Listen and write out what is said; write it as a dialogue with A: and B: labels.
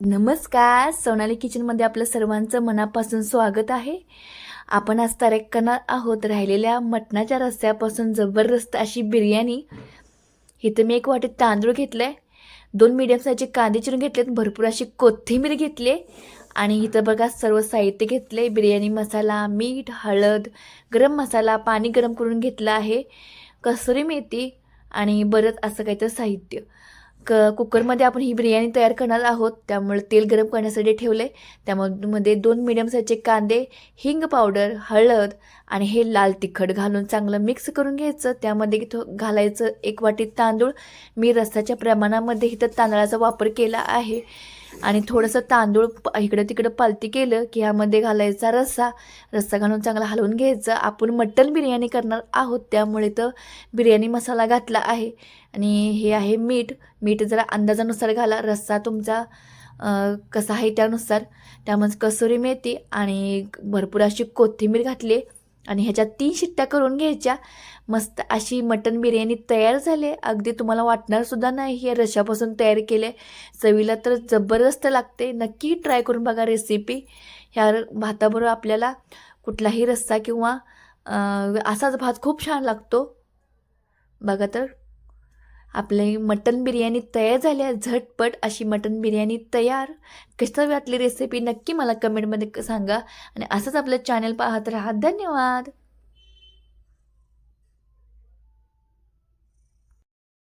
A: नमस्कार सोनाली किचनमध्ये आपलं सर्वांचं मनापासून स्वागत आहे. आपण आज तारेकना करणार आहोत राहिलेल्या मटणाच्या रस्त्यापासून जबरदस्त अशी बिर्याणी. इथं मी एक वाटीत तांदूळ घेतलं आहे दोन मीडियम साईजचे कांदे चिरून घेतलेत भरपूर अशी कोथिंबीर घेतली आणि इथं बघा सर्व साहित्य घेतले बिर्याणी मसाला मीठ हळद गरम मसाला पाणी गरम करून घेतलं आहे. कसुरी मेथी आणि बरंच असं काहीतरी साहित्य. क कुकरमध्ये आपण ही बिर्याणी तयार करणार आहोत. त्यामुळे तेल गरम करण्यासाठी ठेवलं. आहे त्यामध्ये दोन मिडियम साईजचे कांदे हिंग पावडर हळद आणि हे लाल तिखट घालून चांगलं मिक्स करून घ्यायचं. त्यामध्ये थो घालायचं एक वाटी तांदूळ. मी रस्साच्या प्रमाणामध्ये इथं तांदळाचा वापर केला आहे. आणि थोडंसं तांदूळ प- इकडं तिकडं पालती केलं की ह्यामध्ये घालायचा रस्सा. रस्सा घालून चांगला हलवून घ्यायचं. आपण मटन बिर्याणी करणार आहोत त्यामुळे तर बिर्याणी मसाला घातला आहे. आणि हे आहे मीठ. मीठ जरा अंदाजानुसार घाला. रस्सा तुमचा कसा आहे त्यानुसार. त्यामध्ये कसुरी मेथी आणि भरपूर अशी कोथिंबीर घातली आणि ह्याच्यात तीन शिट्ट्या करून घ्यायच्या. मस्त अशी मटन बिर्याणी तयार झाली. अगदी तुम्हाला वाटणारसुद्धा नाही हे रशापासून तयार केले. चवीला तर जबरदस्त लागते. नक्की ट्राय करून बघा रेसिपी ह्या भाताबरोबर आपल्याला कुठलाही रस्सा किंवा असाच भात खूप छान लागतो. बघा तर. आपली मटन बिर्याणी तयार झाली आहे झटपट अशी मटन बिर्याणी तयार. कसं वाटली रेसिपी नक्की मला कमेंटमध्ये सांगा. आणि असंच आपलं चॅनल पाहत राहा. धन्यवाद.